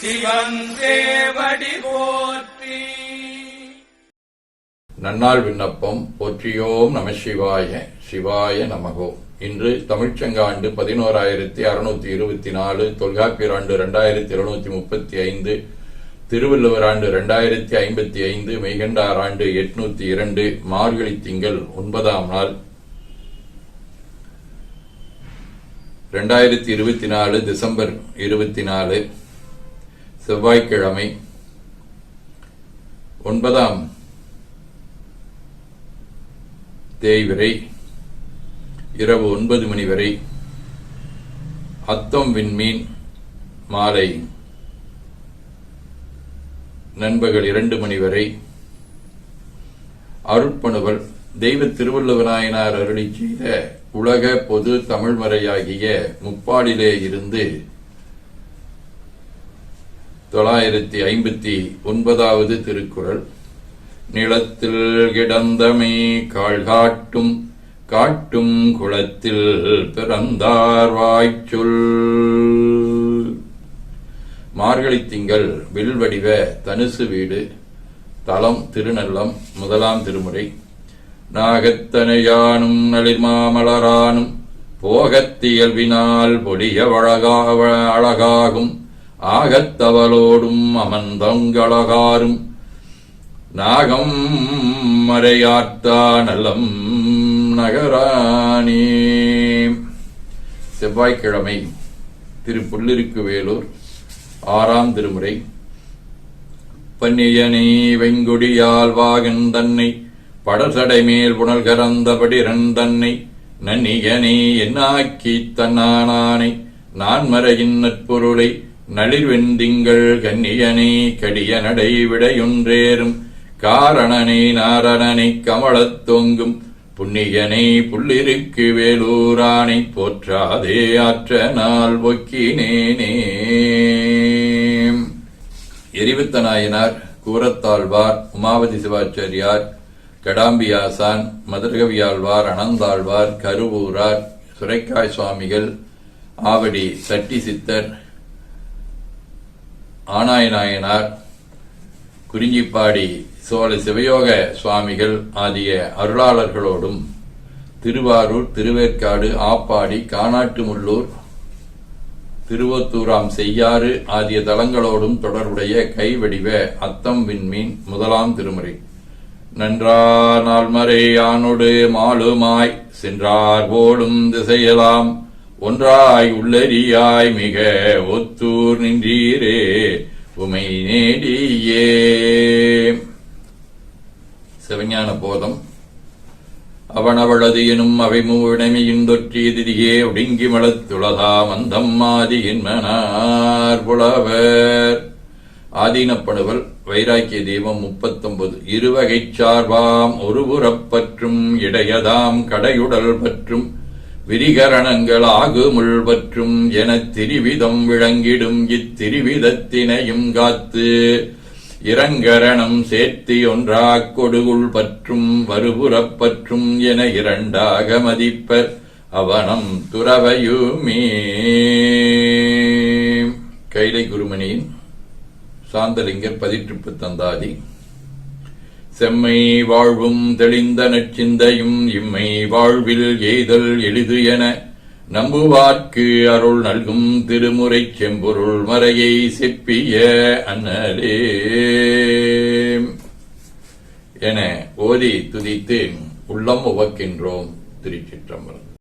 சிவன் போற்றி. நன்னாள் விண்ணப்பம் போற்றியோம் நம சிவாய சிவாய நமகோ. இன்று தமிழ்ச்சங்காண்டு பதினோராயிரத்தி அறுநூத்தி இருபத்தி நாலு தொல்காப்பியர் ஆண்டு இரண்டாயிரத்தி இருநூத்தி முப்பத்தி ஐந்து திருவள்ளுவர் ஆண்டு இரண்டாயிரத்தி ஐம்பத்தி ஐந்து மெய்கண்டார் ஆண்டு எட்நூத்தி இரண்டு மார்கழி திங்கள் ஒன்பதாம் நாள். இரண்டாயிரத்தி இருபத்தி நாலு டிசம்பர் இருபத்தி நாலு. செவ்வாய்க்கிழமை ஒன்பதாம் தேய்விரை இரவு ஒன்பது மணி வரை அத்தம் விண்மீன் மாலை நண்பகல் இரண்டு மணி வரை அருட்பணுவல் தெய்வ திருவள்ளுவநாயனார் அருளி செய்த உலக பொது தமிழ்மறையாகிய முப்பாடிலே இருந்து தொள்ளாயிரத்தி ஐம்பத்தி ஒன்பதாவது திருக்குறள். நிலத்தில் கிடந்தமை கால் காட்டும் காட்டும் குளத்தில் பிறந்தார் வாய்ச்சொல். மார்கழி திங்கள் வில்வடிவ தனுசு வீடு தலம் திருநல்லம் முதலாம் திருமுறை. நாகத்தனையானும் நளிர்மாமலரானும் போகத்தியல்வினால் பொடிய வழகா அழகாகும் ஆகத்தவளோடும் அமர்ந்தங்களகாரும் நாகம் மறையாத்தா நலம் நகரானே செவ்வாய்க்கிழமை திரு புல்லிருக்கு வேலூர் ஆறாம் திருமுறை. பன்னியனை வெங்குடியால் வாகன் தன்னை படசடை மேல் புனல் கறந்தபடி தன்னை நன்னியனை என்னாக்கி தன்னானானை நான் மறையின் நற்பொருளை நளிர்வெந்திங்கள் கன்னியனை கடிய நடை விடையொன்றேறும். காரணனை நாரணனை கமலத் தொங்கும். புண்ணியனை புள்ளிருக்கு வேலூரானை போற்றாதே ஆற்ற நாள் ஒக்கினேனே. எரிவித்த நாயனார் கூரத்தாழ்வார் உமாவதி சிவாச்சாரியார் கடாம்பியாசான் மதுரகவியாழ்வார் அனந்தாழ்வார் கருவூரார் சுரைக்காய் சுவாமிகள் ஆவடி சட்டி சித்தர் ஆனாய நாயனார் குறிஞ்சிப்பாடி சோழ சிவயோக சுவாமிகள் ஆகிய அருளாளர்களோடும் திருவாரூர் திருவேற்காடு ஆப்பாடி காணாட்டுமுள்ளூர் திருவத்தூராம் செய்யாறு ஆகிய தலங்களோடும் தொடர்புடைய கைவடிவ அத்தம் விண்மீன் முதலாம் திருமுறை. நன்றா நாள்மறை யானொடு மாலுமாய் சென்றார் போலும் திசையலாம். ஒன்றாய் உள்ளறியாய் மிக ஒத்தூர் நின்றீரே உமை நேடியே. சிவஞான போதம். அவனவளது எனும் அவை மூவிடமையின் தொற்றி திதியே ஒடுங்கி மலத்துளதா மந்தம் என்மனார் புலவர். ஆதீனப்படுவல் வைராக்கிய தீபம் முப்பத்தொன்பது. இருவகைச் சார்பாம் ஒருபுறப்பற்றும் இடையதாம் கடையுடல் பற்றும் விரிகரணங்கள் ஆகுமுள் பற்றும் எனத் திரிவிதம் விளங்கிடும் இத்திரிவிதத்தினையும் காத்து இரங்கரணம் சேர்த்தி ஒன்றாக் கொடுகுள் பற்றும் வருபுறப் பற்றும் என இரண்டாக மதிப்பர் அவனம் துறவையுமே. கைலை குருமணியின் சாந்தலிங்கர் பதிற்றுப்பு தந்தாதி. செம்மை வாழ்வும் தெளிந்த நச்சிந்தையும் இம்மை வாழ்வில் எய்தல் எளிது என நம்புவார்க்கு அருள் நல்கும் திருமுறை செம்பொருள் மறையை செப்பிய அன்னலே என ஓதி துதித்து உள்ளம் உவக்கின்றோம் திருச்சிற்றம்பலம்.